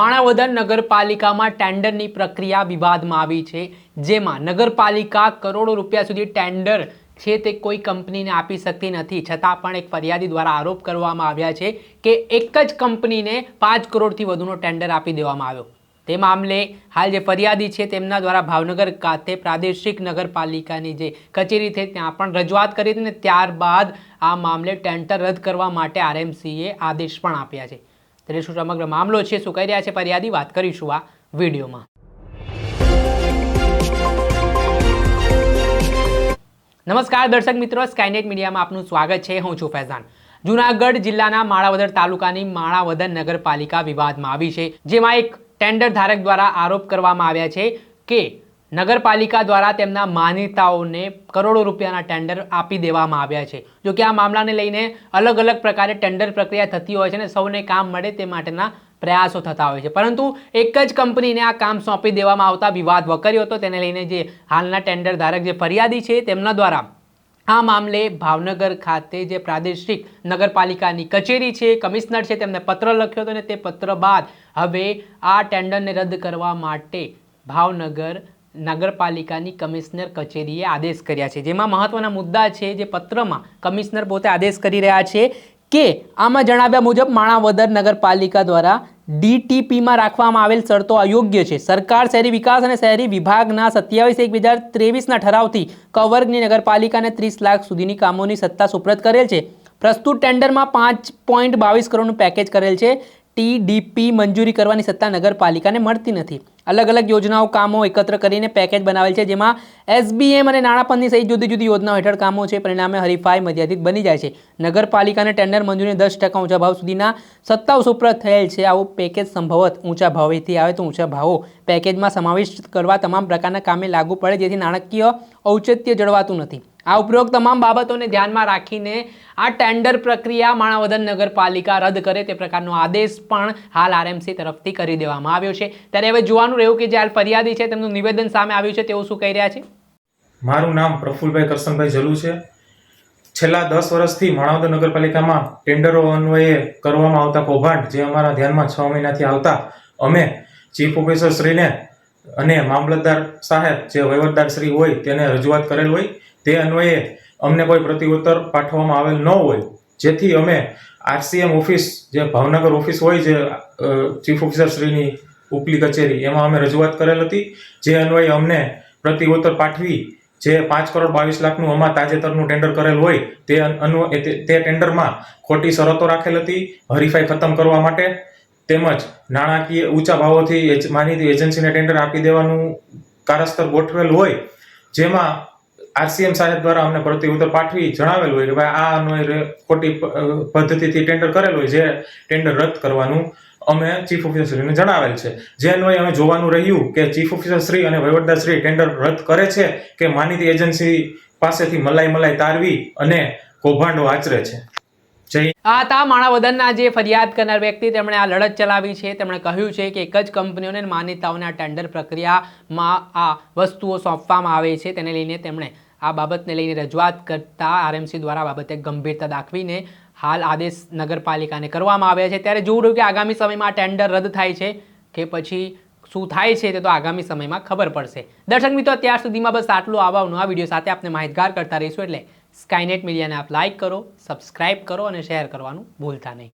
માણાવદર નગરપાલિકામાં ટેન્ડરની પ્રક્રિયા વિવાદમાં આવી છે, જેમાં નગરપાલિકા કરોડો રૂપિયા સુધી ટેન્ડર છે તે કોઈ કંપનીને આપી શકતી નથી. છતાં પણ એક ફરિયાદી દ્વારા આરોપ કરવામાં આવ્યા છે કે એક જ કંપનીને પાંચ કરોડથી વધુનો ટેન્ડર આપી દેવામાં આવ્યો. તે મામલે હાલ જે ફરિયાદી છે તેમના દ્વારા ભાવનગર ખાતે પ્રાદેશિક નગરપાલિકાની જે કચેરી છે ત્યાં પણ રજૂઆત કરી હતી અને ત્યારબાદ આ મામલે ટેન્ડર રદ કરવા માટે આરએમસીએ આદેશ પણ આપ્યા છે. ત્યારે શું સમગ્ર મામલો છે, શું કહી રહ્યા છે, ફરિયાદી વાત કરીશું આ વિડીયોમાં. નમસ્કાર દર્શક મિત્રો સ્કાયનેટ મીડિયામાં આપનું સ્વાગત છે, હું છું ફૈઝાન. જુનાગઢ જિલ્લાના માણાવદર તાલુકાની માણાવદર નગરપાલિકા વિવાદમાં આવી છે, જેમાં એક ટેન્ડર ધારક દ્વારા આરોપ કરવામાં આવ્યા છે કે નગરપાલિકા દ્વારા તેમના માન્યતાઓને કરોડો રૂપિયાના ટેન્ડર આપી દેવામાં આવ્યા છે. જો કે આ મામલાને લઈને અલગ અલગ પ્રકારે ટેન્ડર પ્રક્રિયા થતી હોય છે અને સૌને કામ મળે તે માટેના પ્રયાસો થતા હોય છે. પરંતુ એક જ કંપનીને આ કામ સોંપી દેવામાં આવતા વિવાદ વકર્યો હતો. તેને લઈને જે હાલના ટેન્ડર ધારક જે ફરિયાદી છે તેમના દ્વારા આ મામલે ભાવનગર ખાતે જે પ્રાદેશિક નગરપાલિકાની કચેરી છે, કમિશનર છે તેમને પત્ર લખ્યો હતો અને તે પત્ર બાદ હવે આ ટેન્ડરને રદ કરવા માટે ભાવનગર નગરપાલિકાની કમિશનર કચેરીએ આદેશ કર્યા છે. જેમાં મહત્વના મુદ્દા છે જે પત્રમાં કમિશનર પોતે આદેશ કરી રહ્યા છે કે આમાં જણાવ્યા મુજબ માણાવદર નગરપાલિકા દ્વારા ડીટીપીમાં રાખવામાં આવેલ શરતો અયોગ્ય છે. સરકાર, શહેરી વિકાસ અને શહેરી વિભાગના સત્યાવીસ એક બે હજાર ત્રેવીસના ઠરાવથી કવર્ગની નગરપાલિકાને ત્રીસ લાખ સુધીની કામોની સત્તા સુપ્રત કરેલ છે. પ્રસ્તુત ટેન્ડરમાં પાંચ પોઈન્ટ બાવીસ કરોડનું પેકેજ કરેલ છે. ટીડીપી મંજૂરી કરવાની સત્તા નગરપાલિકાને મળતી નથી. અલગ અલગ યોજનાઓ, કામો એકત્ર કરીને પેકેજ બનાવેલ છે, જેમાં એસબીએમ અને નાણાપંચની સહિત જુદી જુદી યોજનાઓ હેઠળ કામો છે, પરિણામે હરીફાઈ મર્યાદિત બની જાય છે. નગરપાલિકાને ટેન્ડર મંજૂરી દસ ટકા ઊંચા ભાવ સુધીના સત્તાઓ સુપ્રત થયેલ છે, આવું પેકેજ સંભવત ઊંચા ભાવેથી આવે તો ઊંચા ભાવો. પેકેજમાં સમાવિષ્ટ કરવા તમામ પ્રકારના કામે લાગુ પડે, જેથી નાણાકીય ઔચિત્ય જળવાતું નથી. આ ઉપરોક્ત તમામ બાબતોને ધ્યાનમાં રાખીને આ ટેન્ડર પ્રક્રિયા માણાવદર નગરપાલિકા રદ કરે તે પ્રકારનો આદેશ પણ હાલ આરએમસી તરફથી કરી દેવામાં આવ્યો છે. ત્યારે હવે જોવાનું રહ્યું કે જે હાલ ફરિયાદી છે તેમનું નિવેદન સામે આવ્યું છે તેઓ શું કહી રહ્યા છે? મારું નામ પ્રફુલભાઈ કરશનભાઈ જલુ છે. છેલ્લા દસ વર્ષથી માણાવદર નગરપાલિકામાં ટેન્ડરો અન્વયે કરવામાં આવતા કૌભાંડ જે અમારા ધ્યાનમાં છ મહિનાથી આવતા અમે ચીફ ઓફિસર શ્રીને અને મામલતદાર સાહેબ જે વહીવટદાર શ્રી હોય તેને રજૂઆત કરેલ હોય તે અન્વયે અમને કોઈ પ્રતિઉત્તર પાઠવવામાં આવેલ ન હોય. જેથી અમે આરસીએમ ઓફિસ, જે ભાવનગર ઓફિસ હોય જે ચીફ ઓફિસર શ્રીની ઉપલી કચેરી, એમાં અમે રજૂઆત કરેલ હતી. જે અન્વયે અમને પ્રતિઉત્તર પાઠવી જે પાંચ કરોડ બાવીસ લાખનું અમા તાજેતરનું ટેન્ડર કરેલ હોય, તે અન્વ તે ટેન્ડરમાં ખોટી શરતો રાખેલ હતી, હરીફાઈ ખતમ કરવા માટે. તેમજ નાણાકીય ઊંચા ભાવોથી માનીતી એજન્સીને ટેન્ડર આપી દેવાનું કારસ્તર ગોઠવેલ હોય, જેમાં આરસીએમ સાહેબ દ્વારા અમને પ્રતિઉત્તર પાઠવી જણાવેલું હોય કે ભાઈ આ અન્વયે ખોટી પદ્ધતિથી ટેન્ડર કરેલ હોય, જે ટેન્ડર રદ કરવાનું અમે ચીફ ઓફિસરશ્રીને જણાવેલ છે. જે અન્વયે અમે જોવાનું રહ્યું કે ચીફ ઓફિસરશ્રી અને વહીવટદારશ્રી ટેન્ડર રદ કરે છે કે માનીતી એજન્સી પાસેથી મલાઈ મલાઈ તારવી અને કૌભાંડો આચરે છે. આ તા માણાવદનના જે ફરિયાદ કરનાર વ્યક્તિ તેમણે આ લડત ચલાવી છે, તેમણે કહ્યું છે કે એક જ કંપનીઓને માન્યતાઓને ટેન્ડર પ્રક્રિયામાં આ વસ્તુઓ સોંપવામાં આવે છે, તેને લઈને તેમણે આ બાબતને લઈને રજૂઆત કરતા આરએમસી દ્વારા બાબતે ગંભીરતા દાખવીને હાલ આદેશ નગરપાલિકાને કરવામાં આવ્યા છે. ત્યારે જોવું રહ્યું કે આગામી સમયમાં ટેન્ડર રદ થાય છે કે પછી શું થાય છે તે તો આગામી સમયમાં ખબર પડશે. દર્શક મિત્રો, અત્યાર સુધીમાં બસ આટલું. આવવાનું આ વીડિયો સાથે આપણે માહિતગાર કરતા રહીશું. એટલે સ્કાયનેટ મીડિયાને આપ લાઇક કરો સબસ્ક્રાઇબ કરો અને શેર કરવાનું ભૂલતા નહીં.